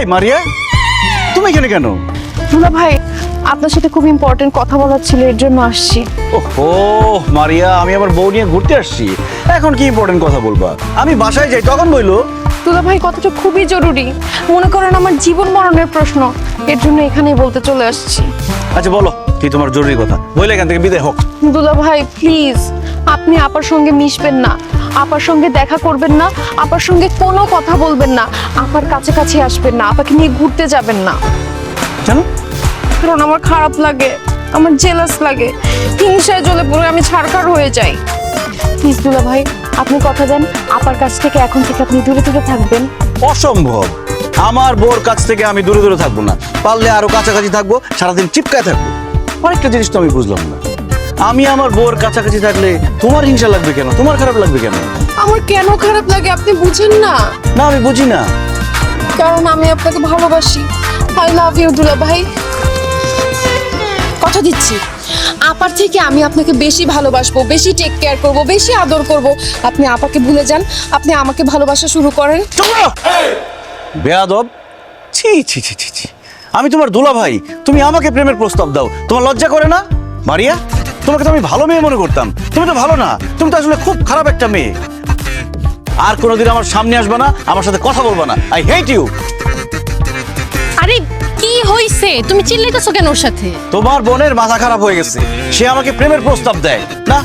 এই মারিয়া তুমি এখানে কেন? দুলা ভাই আপনার সাথে খুব ইম্পর্টেন্ট কথা বলার ছিল এর জন্য আসছি। মারিয়া আমি আমার বউ নিয়ে ঘুরতে আসছি। এখন কি ইম্পর্টেন্ট কথা বলবা? আমি বাসায় যাই তখন বইলো। দুলা ভাই কথাটা খুবই জরুরি। মনে করেন আমার জীবন মরণের প্রশ্ন এর জন্য এখানেই বলতে চলে আসছি। আচ্ছা বলো কি তোমার জরুরি কথা? বইলে এখান থেকে বিদায় হোক। দুলা ভাই প্লিজ আপনি আপার সঙ্গে মিশবেন না। আপার সঙ্গে দেখা করবেন না আপার সঙ্গে কোনো কথা বলবেন না আপার কাছাকাছি আসবেন না আপাকে নিয়ে ঘুরতে যাবেন না। জানো? কারণ আমার খারাপ লাগে আমার জেলাস লাগে হিংসায় জ্বলে পড়ে আমি ছাড়খাড় হয়ে যাই। প্লিজ দুলা ভাই আপনি কথা দেন আপার কাছ থেকে এখন থেকে আপনি দূরে দূরে থাকবেন। অসম্ভব। আমার বোর কাছ থেকে আমি দূরে দূরে থাকব না। পারলে আরও কাছাকাছি থাকব সারাদিন চিপকায় থাকব। আরেকটা জিনিস তো আমি বুঝলাম না। আমি আমার বউর কাছাকাছি থাকলে তোমার হিংসা লাগবে কেন? তোমার খারাপ লাগবে কেন? আমার কেন খারাপ লাগে আপনি বুঝেন না। না আমি বুঝি না। কারণ আমি আপনাকে ভালোবাসি। আই লাভ ইউ দুলা ভাই। কথা দিচ্ছি। আপার থেকে আমি আপনাকে বেশি ভালোবাসবো বেশি টেক কেয়ার করব বেশি আদর করব। আপনি আপাকে ভুলে যান আপনি আমাকে ভালোবাসা শুরু করেন। বেয়াদব! ছি ছি ছি ছি ছি। আমি তোমার দুলা ভাই তুমি আমাকে প্রেমের প্রস্তাব দাও। তোমার লজ্জা করে না? মারিয়া? তোমাকে তো আমি ভালো মেয়ে মনে করতাম। তুমি তো ভালো না তুমি তো আসলে খুব খারাপ একটা মেয়ে। আর কোনোদিন আমার সামনে আসবে না আমার সাথে কথা বলবে না। আই হেট ইউ আরে কি হইছে? তুমি চিল্লাইতেছো কেন ওর সাথে? তোমার বোনের মাথা খারাপ হয়ে গেছে। সে আমাকে প্রেমের প্রস্তাব দেয়। না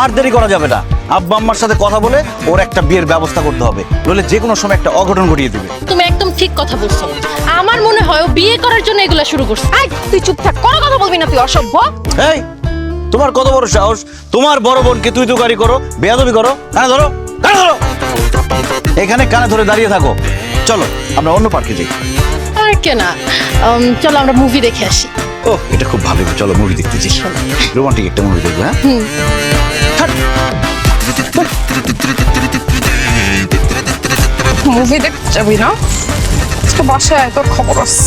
আর দেরি করা যাবে না। আব্বা আম্মার সাথে কথা বলে ওর একটা বিয়ের ব্যবস্থা করতে হবে। নইলে যে কোনো সময় একটা অঘটন ঘটিয়ে দেবে। তুমি একদম ঠিক কথা বলছো। আমার মনে হয় ও বিয়ে করার জন্য এগুলা শুরু করছে। আই তুই চুপ থাক কোনো কথা বলবি না তুই অসভ্য। এই তোমার কত বড় সাহস? তোমার বড় বোনকে তুই তুকারি করো বেয়াদবি করো কানে ধরো কানে ধরো। এখানে কানে ধরে দাঁড়িয়ে থাকো। চলো আমরা অন্য পার্কে যাই। আর কেনা উম, চলো আমরা মুভি দেখে আসি। ও এটা খুব ভালো। চলো মুভি দেখতে যাই। রোমান্টিক একটা মুভি দেখব হ্যাঁ? মুভি দেখতে যাবি না? আজকে বাসায় তোর খবর আছে।